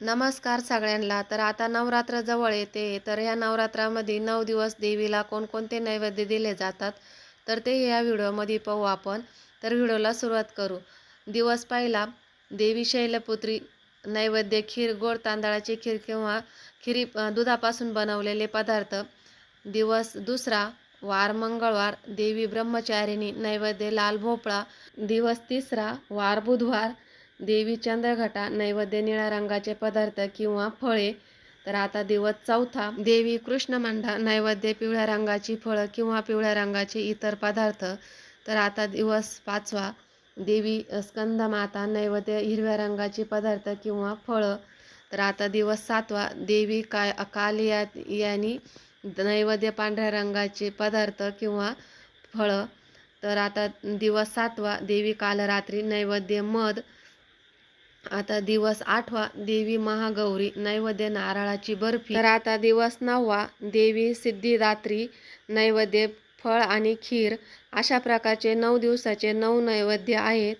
नमस्कार सगळ्यांना. तर आता नवरात्र जवळ येते. तर ह्या नवरात्रामध्ये नऊ दिवस देवीला कोणकोणते नैवेद्य दिले जातात? तर ते या व्हिडिओमध्ये पाहू आपण. तर व्हिडिओला सुरुवात करू. दिवस पहिला देवी शैलपुत्री नैवेद्य खीर गोड तांदळाची खीर किंवा खिरी दुधापासून बनवलेले पदार्थ. दिवस दुसरा वार मंगळवार देवी ब्रह्मचारिणी नैवेद्य लाल भोपळा. दिवस तिसरा वार बुधवार देवी चंद्रघटा नैवेद्य निळ्या रंगाचे पदार्थ किंवा फळे. तर आता दिवस चौथा. देवी कृष्णमांडा नैवेद्य पिवळ्या रंगाची फळं किंवा पिवळ्या रंगाचे इतर पदार्थ. तर आता दिवस पाचवा. देवी स्कंदमाता नैवेद्य हिरव्या रंगाचे पदार्थ किंवा फळं. तर आता दिवस सातवा. देवी काय कालिया यांनी नैवेद्य पांढऱ्या रंगाचे पदार्थ किंवा फळं. तर आता दिवस सातवा. देवी कालरात्री नैवेद्य मध. आता दिवस आठवा देवी महागौरी नैवेद्य नारळाची बर्फी. तर आता दिवस नववा देवी सिद्धिदात्री नैवेद्य फळ आणि खीर. अशा प्रकारचे नऊ दिवसाचे नऊ नैवेद्य आहेत.